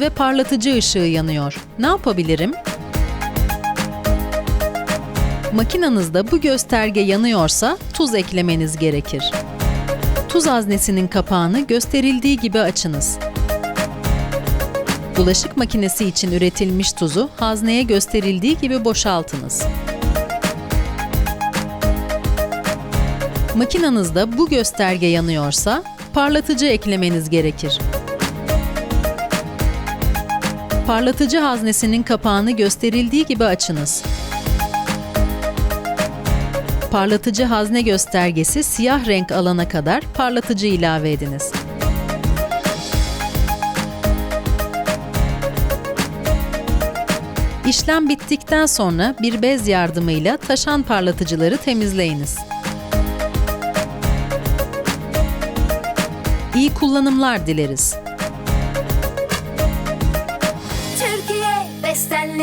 ve parlatıcı ışığı yanıyor. Ne yapabilirim? Makinanızda bu gösterge yanıyorsa tuz eklemeniz gerekir. Tuz haznesinin kapağını gösterildiği gibi açınız. Bulaşık makinesi için üretilmiş tuzu hazneye gösterildiği gibi boşaltınız. Makinanızda bu gösterge yanıyorsa parlatıcı eklemeniz gerekir. Parlatıcı haznesinin kapağını gösterildiği gibi açınız. Parlatıcı hazne göstergesi siyah renk alana kadar parlatıcı ilave ediniz. İşlem bittikten sonra bir bez yardımıyla taşan parlatıcıları temizleyiniz. İyi kullanımlar dileriz. Bestenleniyor